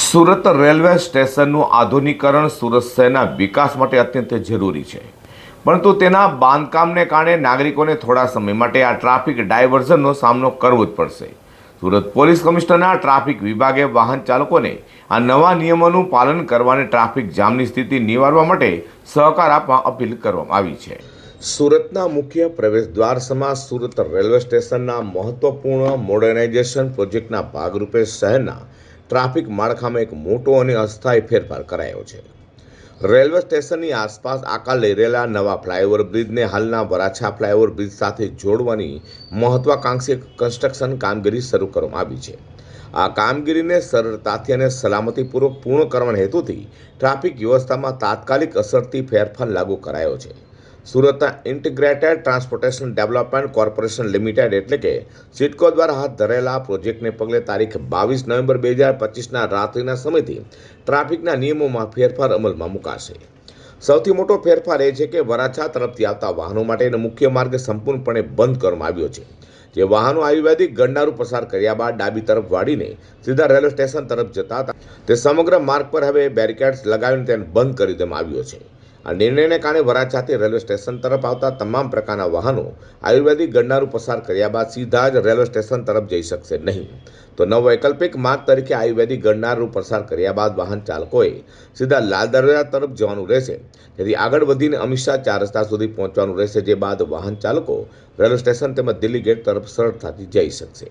Surat railway સ્ટેશનનું આધુનિકરણ સુરત શહેરના વિકાસ માટે અત્યંત જરૂરી છે. પરંતુ તેના બાંધકામને કારણે નાગરિકોને થોડા સમય માટે આ ટ્રાફિક ડાયવર્ઝનનો સામનો કરવો જ પડશે. સુરત પોલીસ કમિશનરના ટ્રાફિક વિભાગે વાહન ચાલકોને આ નવા નિયમોનું પાલન કરવાને ટ્રાફિક જામની સ્થિતિ નિવારવા માટે સહકાર આપવા અપીલ કરવામાં આવી છે. સુરતના મુખ્ય પ્રવેશ દ્વાર સમા સુરત રેલવે સ્ટેશનના મહત્વપૂર્ણ મોડર્નાઇઝેશન પ્રોજેક્ટના ભાગરૂપે શહેરના ટ્રાફિક માળખામાં એક મોટો અને અસ્થાયી ફેરફાર કરાયો છે. રેલવે સ્ટેશનની આસપાસ આકાર લઈ રહેલા નવા ફ્લાયઓવર બ્રિજને હાલના વરાછા ફ્લાયઓવર બ્રિજ સાથે જોડવાની મહત્વાકાંક્ષી કન્સ્ટ્રક્શન કામગીરી શરૂ કરવામાં આવી છે. આ કામગીરીને સરળતાથી અને સલામતીપૂર્વક પૂર્ણ કરવાના હેતુથી ટ્રાફિક વ્યવસ્થામાં તાત્કાલિક અસરથી ફેરફાર લાગુ કરાયો છે. સુરતના integrated transportation development corporation limited એટલે કે સિડકો દ્વારા હાથ ધરેલા પ્રોજેક્ટને પગલે તારીખ બાવીસ નવેમ્બર બે હજાર પચીસના રાત્રિના સમયથી ટ્રાફિકના નિયમોમાં ફેરફાર અમલમાં મુકાશે. સૌથી મોટો ફેરફાર એ છે કે વરાછા તરફથી આવતા વાહનો માટેનો મુખ્ય માર્ગ સંપૂર્ણપણે બંધ કરવામાં આવ્યો છે. જે વાહનો આયુર્વેદિક ગંડારું પસાર કર્યા બાદ ડાબી તરફ વાળીને સીધા રેલવે સ્ટેશન તરફ જતા હતા. તે સમગ્ર માર્ગ પર હવે બેરિકેડ્સ લગાવીને તેને બંધ કરી દેવામાં આવ્યો છે. આ નિર્ણયને કારણે વરાછાથી રેલવે સ્ટેશન તરફ આવતા તમામ પ્રકારના વાહનો આયુર્વેદિક ગણનારું પસાર કર્યા બાદ સીધા જ રેલવે સ્ટેશન તરફ જઈ શકશે નહીં. તો નવ વૈકલ્પિક માર્ગ તરીકે આયુર્વેદિક ગણનારનું પસાર કર્યા બાદ વાહન ચાલકોએ સીધા લાલ દરવાજા તરફ જવાનું રહેશે. જેથી આગળ વધીને અમિતશાહ ચાર રસ્તા સુધી પહોંચવાનું રહેશે, જે બાદ વાહન ચાલકો રેલવે સ્ટેશન તેમજ દિલ્હી ગેટ તરફ સરળતાથી જઈ શકશે.